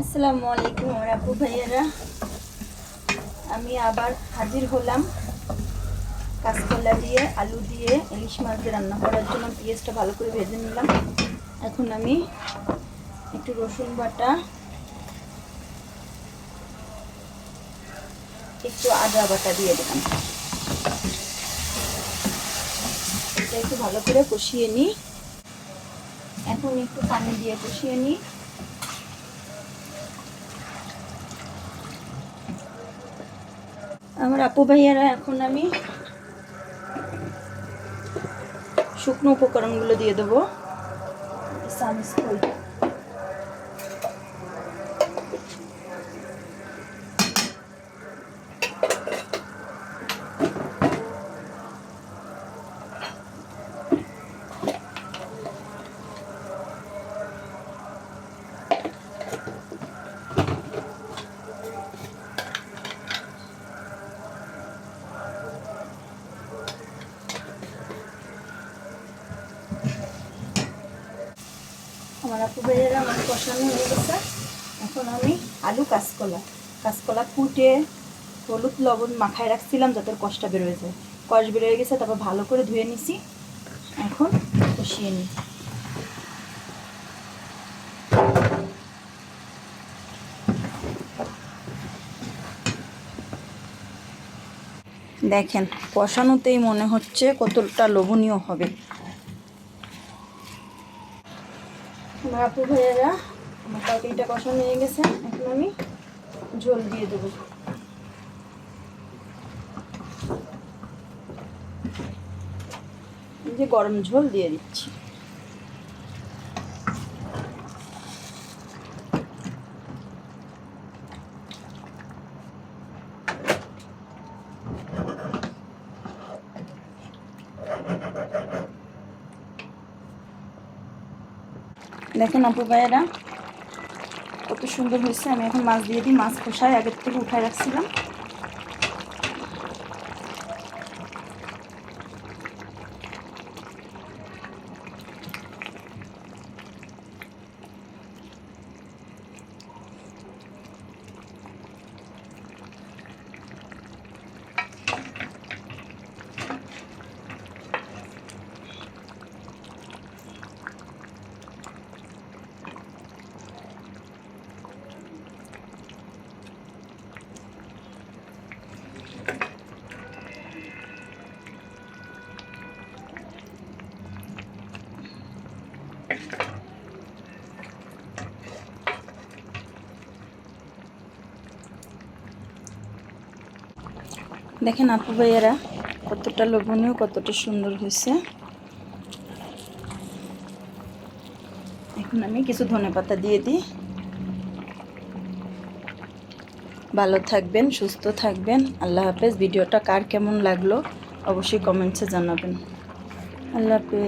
আসসালামু আলাইকুম আপু ভাইয়ারা। আমি আবার হাজির হলাম কাঁচকলা দিয়ে, আলু দিয়ে, ইলিশ মাছ দিয়ে রান্না করার জন্য পেঁয়াজটা ভালো করে ভেজে নিলাম। এখন আমি একটু রসুন বাটা, একটু আদা বাটা দিয়ে দিলাম। এটা একটু ভালো করে কষিয়ে নিই। এখন একটু পানি দিয়ে কষিয়ে নিই। আমার আপু ভাইয়ারা এখন আমি শুকনো উপকরণগুলো দিয়ে দেবো। চামিচ আমার আপু ভাইয়েরা আমার কষানো হয়ে গেছে। এখন আমি আলু কাঁচকলা। কাঁচকলা কুটে হলুদ লবণ মাখায় রাখছিলাম যাতে কষটা বেরোয় যায়। কষ বেরোয় গেছে, তারপর ভালো করে ধুয়ে নিছি। এখন কষিয়ে নিই। দেখেন, কষানোতেই মনে হচ্ছে কতটা লোভনীয় হবে। আমার আপু ভাইয়েরা, আমার তরকারিটা কষানো হয়ে গেছে। এখন আমি ঝোল দিয়ে দেবো। যে গরম ঝোল দিয়ে দিচ্ছি। দেখেন আপু ভাইয়েরা, কত সুন্দর হয়েছে। আমি এখন মাছ দিয়ে দিই। মাছ খোসায় আগের থেকে উঠায় রাখছিলাম। দেখেন আপু ভাইয়েরা, কতটা লোভনীয়, কতটা সুন্দর হয়েছে। এখন আমি কিছু ধনে পাতা দিয়ে দিই। ভালো থাকবেন, সুস্থ থাকবেন। আল্লাহ হাফেজ। ভিডিওটা কার কেমন লাগল, অবশ্যই কমেন্টসে জানাবেন। আল্লাহ হাফেজ।